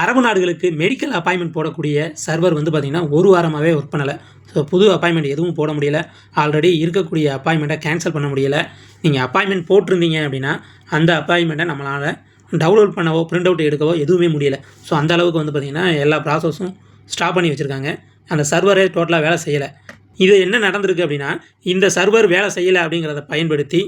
அரபு நாடுகளுக்கு medical appointment போடக்கூடிய சர்வர் வந்து பார்த்திங்கன்னா ஒரு வாரமாகவே ஒர்க் பண்ணலை. ஸோ புது அப்பாயின்மெண்ட் எதுவும் போட முடியல. ஆல்ரெடி இருக்கக்கூடிய அப்பாயின்மெண்ட்டை கேன்சல் பண்ண முடியலை. நீங்கள் அப்பாயின்மெண்ட் போட்டிருந்தீங்க அப்படின்னா அந்த அப்பாயின்மெண்ட்டை நம்மளால் டவுன்லோட் பண்ணவோ பிரிண்ட் அவுட் எடுக்கவோ எதுவுமே முடியலை. ஸோ அந்த அளவுக்கு வந்து பார்த்திங்கன்னா எல்லா ப்ராசஸும் ஸ்டாப் பண்ணி வச்சுருக்காங்க. அந்த சர்வரே டோட்டலாக வேலை செய்யலை. இது என்ன நடந்திருக்கு அப்படின்னா இந்த சர்வர் வேலை செய்யலை அப்படிங்கிறத பயன்படுத்தி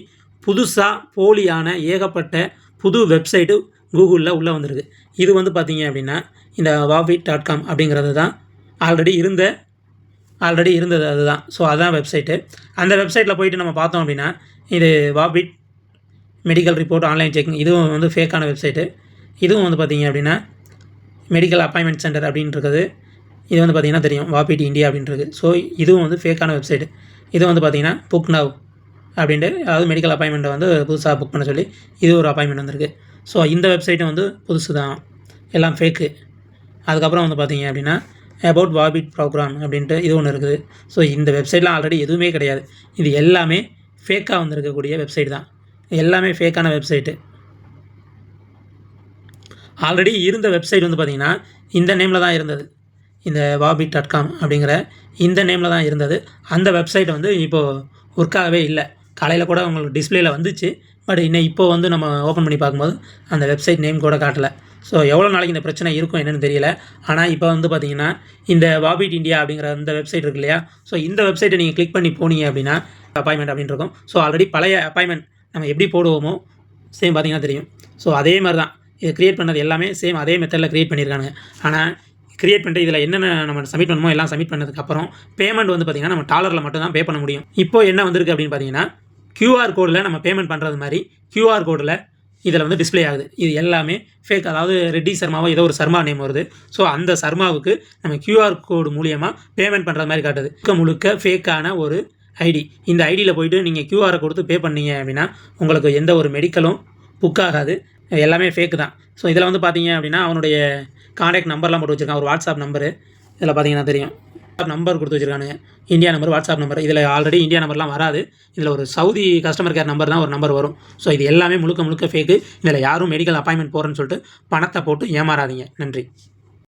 புதுசாக போலியான ஏகப்பட்ட புது வெப்சைட்டு கூகுளில் உள்ளே வந்திருக்கு. இது வந்து பார்த்தீங்க அப்படின்னா இந்த வாபிட் டாட் காம் அப்படிங்கிறது தான் ஆல்ரெடி இருந்த ஆல்ரெடி இருந்தது அதுதான். ஸோ அதுதான் வெப்சைட்டு அந்த வெப்சைட்டில் போயிட்டு நம்ம பார்த்தோம் அப்படின்னா இது வாபிட் மெடிக்கல் ரிப்போர்ட் ஆன்லைன் செக்கிங் இதுவும் வந்து ஃபேக்கான வெப்சைட்டு இதுவும் வந்து பார்த்தீங்க அப்படின்னா மெடிக்கல் அப்பாயின்மெண்ட் சென்டர் அப்படின்றது இது வந்து பார்த்திங்கன்னா தெரியும். வாபிட் இந்தியா அப்படின்றது. ஸோ இதுவும் வந்து ஃபேக்கான வெப்சைட்டு இது வந்து பார்த்தீங்கன்னா புக் நவ் அப்படின்ட்டு அதாவது மெடிக்கல் அப்பாயின்மெண்ட்டை வந்து புதுசாக புக் பண்ண சொல்லி இது ஒரு அப்பாயின்மெண்ட் வந்திருக்கு. ஸோ இந்த வெப்சைட்டும் வந்து புதுசு தான். எல்லாம் ஃபேக்கு அதுக்கப்புறம் வந்து பார்த்தீங்க அப்படின்னா அபவுட் வாபிட் ப்ரோக்ராம் அப்படின்ட்டு இது ஒன்று இருக்குது. ஸோ இந்த வெப்சைட்லாம் ஆல்ரெடி எதுவுமே கிடையாது. இது எல்லாமே ஃபேக்காக வந்திருக்கக்கூடிய வெப்சைட் தான். எல்லாமே ஃபேக்கான வெப்சைட்டு ஆல்ரெடி இருந்த வெப்சைட் வந்து பார்த்திங்கன்னா இந்த நேமில் தான் இருந்தது. இந்த வாபிட் டாட் காம் அப்படிங்கிற இந்த நேமில் தான் இருந்தது. அந்த வெப்சைட் வந்து இப்போது ஒர்க்காகவே இல்லை. காலையில் கூட உங்களுக்கு டிஸ்பிளேயில் வந்துச்சு. பட் இன்னும் இப்போ வந்து நம்ம ஓப்பன் பண்ணி பார்க்கும்போது அந்த வெப்சைட் நேம் கூட காட்டலை. ஸோ எவ்வளோ நாளைக்கு இந்த பிரச்சனை இருக்கும் என்னென்னு தெரியல. ஆனால் இப்போ வந்து பார்த்தீங்கன்னா இந்த வாபிட் இந்தியா அப்படிங்கிற அந்த வெப்சைட் இருக்கு இல்லையா? ஸோ இந்த வெப்சைட்டை நீங்கள் கிளிக் பண்ணி போனீங்க அப்படின்னா அப்பாயின்மெண்ட் அப்படின்னு இருக்கும். ஸோ ஆல்ரெடி பழைய அப்பாயின்மெண்ட் நம்ம எப்படி போடுவோமோ சேம் பார்த்தீங்கன்னா தெரியும். ஸோ அதே மாதிரி தான் இது க்ரியேட் பண்ணது எல்லாமே சேம் அதே மெத்தடில் க்ரியேட் பண்ணியிருக்காங்க ஆனால் க்ரியேட் பண்ணிட்டு இதில் என்னென்ன நம்ம சப்மிட் பண்ணுமோ எல்லாம் சப்மிட் பண்ணதுக்கப்புறம் பேமெண்ட் வந்து பார்த்திங்கன்னா நம்ம டாலரில் மட்டும் தான் பே பண்ண முடியும். இப்போ என்ன வந்திருக்கு அப்படின்னு பார்த்தீங்கன்னா க்யூஆர் கோடில் நம்ம பேமெண்ட் பண்ணுறது மாதிரி க்யூஆர் கோடில் இதில் வந்து டிஸ்ப்ளே ஆகுது. இது எல்லாமே ஃபேக் அதாவது ரெட்டி சர்மாவோ ஏதோ ஒரு சர்மா நேம் வருது. ஸோ அந்த சர்மாவுக்கு நம்ம க்யூஆர் கோடு மூலியமாக பேமெண்ட் பண்ணுறது மாதிரி காட்டுது. முழுக்க முழுக்க ஃபேக்கான ஒரு ஐடி இந்த ஐடியில் போயிட்டு நீங்கள் க்யூஆரை கொடுத்து பே பண்ணீங்க அப்படின்னா உங்களுக்கு எந்த ஒரு மெடிக்கலும் புக் ஆகாது. எல்லாமே ஃபேக்கு தான். ஸோ இதில் வந்து பார்த்தீங்க அப்படின்னா அவனுடைய கான்டாக்ட் நம்பர்லாம் போட்டு வச்சுருக்கான். ஒரு வாட்ஸ்அப் நம்பரு இதில் பார்த்தீங்கன்னா தெரியும். நம்பர் கொடுத்து வச்சுருக்கானுங்க. இந்தியா நம்பர் வாட்ஸ்அப் நம்பர் இதில் ஆல்ரெடி இந்தியா நம்பர்லாம் வராது. இதில் ஒரு சவுதி கஸ்டமர் கேர் நம்பர் தான் ஒரு நம்பர் வரும். ஸோ இது எல்லாமே முழுக்க முழுக்க ஃபேக்கு இதில் யாரும் மெடிக்கல் அப்பாயின்மெண்ட் போகிறேன்னு சொல்லிட்டு பணத்தை போட்டு ஏமாறாதீங்க. நன்றி.